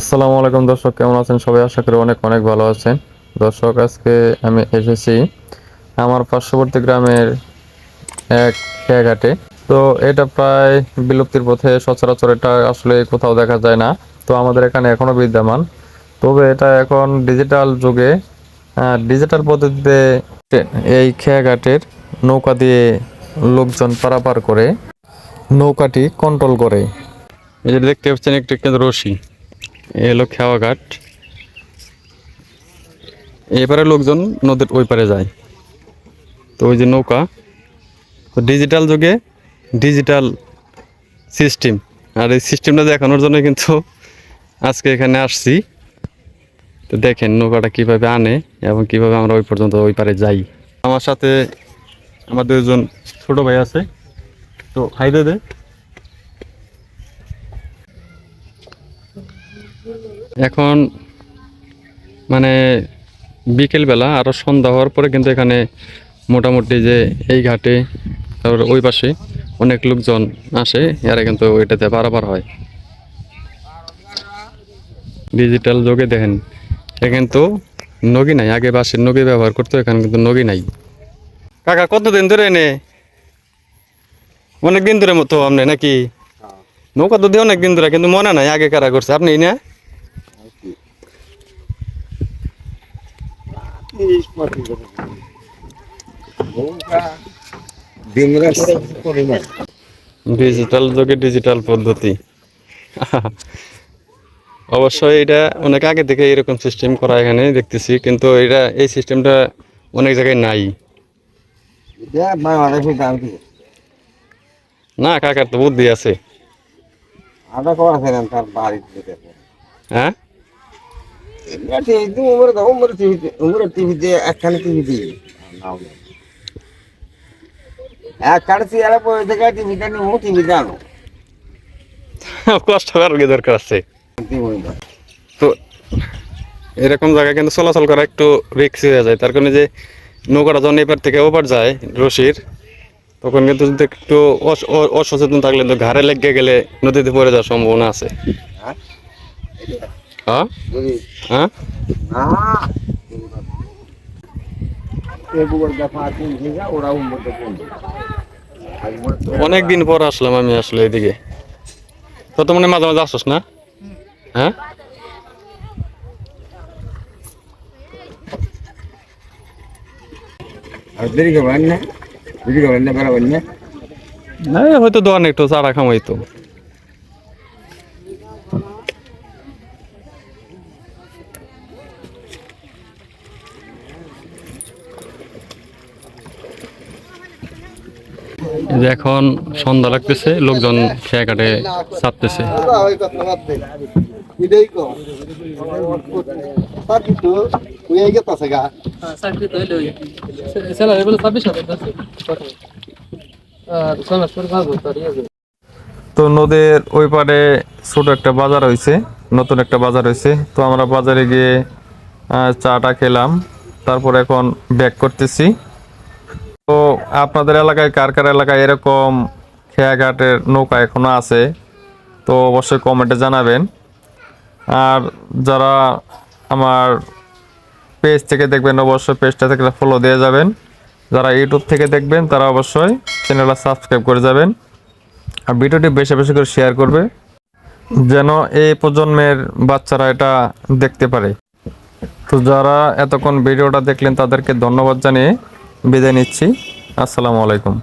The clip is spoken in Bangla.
আসসালামু আলাইকুম দর্শক, কেমন আছেন? সবাই আশা করি অনেক অনেক ভালো আছেন। দর্শক, আজকে আমি এসেছি আমার পার্শ্ববর্তী গ্রামের এক খেয়াঘাটে। তো এটা প্রায় বিলুপ্তির পথে সচরাচর এটা আসলে কোথাও দেখা যায় না। তো আমাদের এখানে এখনও বিদ্যমান। তবে এটা এখন ডিজিটাল যুগে ডিজিটাল পদ্ধতিতে এই খেয়াঘাটের নৌকা দিয়ে লোকজন পারাপার করে নৌকাটি কন্ট্রোল করে। এই যে দেখতে পাচ্ছেন, একটি কিন্তু রশি। এ হলো খেওয়া ঘাট। এপারে লোকজন নদীর ওই পারে যায়। তো ওই যে নৌকা। তো ডিজিটাল যুগে ডিজিটাল সিস্টেম আর এই সিস্টেমটা দেখানোর জন্য কিন্তু আজকে এখানে আসছি। তো দেখেন নৌকাটা কীভাবে আনে এবং কীভাবে আমরা ওই পর্যন্ত ওই পারে যাই। আমার সাথে আমার দুজন ছোট ভাই আছে। তো হাই দে। এখন মানে বিকেলবেলা আরও সন্ধ্যা হওয়ার পরে কিন্তু এখানে মোটামুটি যে এই ঘাটে তারপর ওই পাশে অনেক লোকজন আসে এরা কিন্তু ওইটাতে পারাপার হয়। ডিজিটাল যুগে দেখেন এখানে তো নগি নাই আগে বাসের নগি ব্যবহার করতো এখানে কিন্তু নগি নাই। কাকা কতদিন ধরে এনে? অনেক দিন ধরে মতো আপনি নাকি? নৌকা তো দিয়ে অনেক দিন ধরে কিন্তু মনে নাই আগে কারা করছে আপনি না? ডিজিটাল যুগে ডিজিটাল পদ্ধতি। অবশ্যই এটা অনেক আগে থেকে এরকম সিস্টেম করা এখানে দেখতেছি কিন্তু এটা এই সিস্টেমটা অনেক জায়গায় নাই। না কাকার তো বুদ্ধি আছে। হ্যাঁ? উমরে তো উমরে টিভিতে উমরে টিভিতে একখানে টিভিতে একখানে চেয়ারে পড়ে থেকে টিভিটা নিবো টিভিতে আনো। কষ্ট করার কি দরকার আছে? তো এরকম জায়গায় কিন্তু চলাচল করা একটু রিক্সি হয়ে যায়। তার কারণে যে নৌকাটা যখন এপার থেকে ওপার যায় রশির তখন কিন্তু যদি একটু অসচেতন থাকলে তো ঘাড়ে লেগে গেলে নদীতে পড়ে যাওয়ার সম্ভাবনা আছে। হ্যাঁ? হ্যাঁ যদি হ্যাঁ? না। এগুলোর দেখা আছে ওরা উমরে পড়বে অনেক দিন পর আসলাম আমি আসলে এদিকে। তো তো মনে মাঝে মাঝে আসছ না? হ্যাঁ? না? হয়তো দোকানে একটু চারা খামাইতো। এখন সন্ধ্যা লাগতেছে, লোকজন খেয়ে কাটে চাপতেছে। তো নদীর ওই পারে ছোট একটা বাজার হয়েছে নতুন একটা বাজার হয়েছে তো আমরা বাজারে গিয়ে চাটা খেলাম, তারপর এখন ব্যাক করতেছি আপনাদের এলাকায় কার কার এলাকায় এরকম খেয়াঘাটের নৌকা এখনও আছে, তো অবশ্যই কমেন্টে জানাবেন। আর যারা আমার পেজ থেকে দেখবেন, অবশ্যই পেজটা থেকে ফলো দিয়ে যাবেন। যারা ইউটিউব থেকে দেখবেন, তারা অবশ্যই চ্যানেলটা সাবস্ক্রাইব করে যাবেন। আর ভিডিওটি বেশি বেশি করে শেয়ার করবে, যেন এই প্রজন্মের বাচ্চারা এটা দেখতে পারে। তো যারা এতক্ষণ ভিডিওটা দেখলেন, তাদেরকে ধন্যবাদ জানিয়ে বিদায় নিচ্ছি। আসসালামু আলাইকুম।